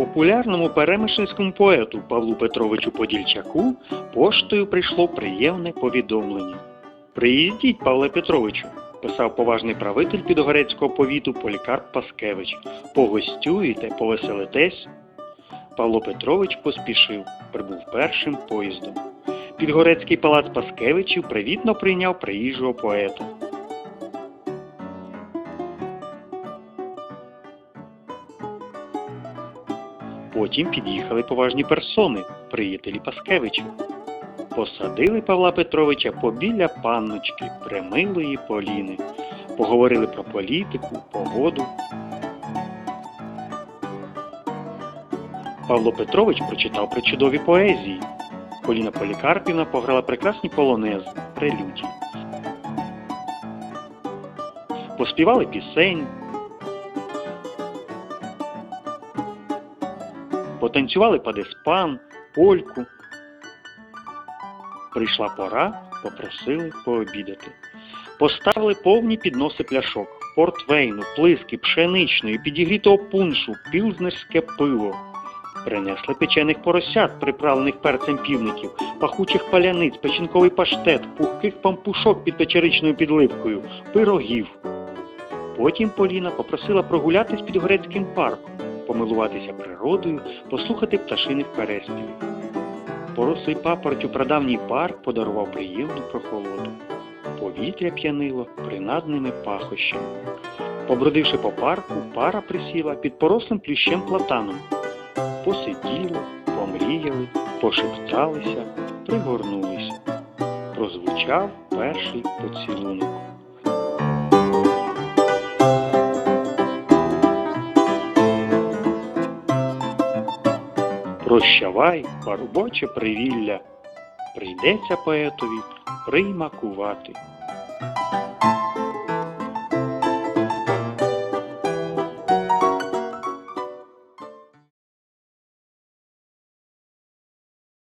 Популярному перемишльському поету Павлу Петровичу Подільчаку поштою прийшло приємне повідомлення. Приїздіть, Павле Петровичу, писав поважний правитель Підгорецького повіту Полікарп Паскевич. Погостюєте, повеселитесь. Павло Петрович поспішив, прибув першим поїздом. Підгорецький палац Паскевичів привітно прийняв приїжджого поета. Потім під'їхали поважні персони, приятелі Паскевичів. Посадили Павла Петровича побіля панночки, примилої Поліни. Поговорили про політику, погоду. Павло Петрович прочитав причудові поезії. Поліна Полікарпівна пограла прекрасні полонез, прелюдії. Поспівали пісень, потанцювали падеспан, польку. Прийшла пора, попросили пообідати. Поставили повні підноси пляшок, портвейну, плиски, пшеничної, підігрітого пуншу, пілзнерське пиво. Принесли печених поросят, приправлених перцем півників, пахучих паляниць, печінковий паштет, пухких пампушок під печеричною підливкою, пирогів. Потім Поліна попросила прогулятись під Горецьким парком, помилуватися природою, послухати пташиних переспівів. Порослий папороть у прадавній парк подарував приємну прохолоду. Повітря п'янило принадними пахощами. Побродивши по парку, пара присіла під порослим плющем платаном. Посиділи, помріяли, пошепталися, пригорнулися. Прозвучав перший поцілунок. Прощавай, парубоче привілля, прийдеться поетові примакувати.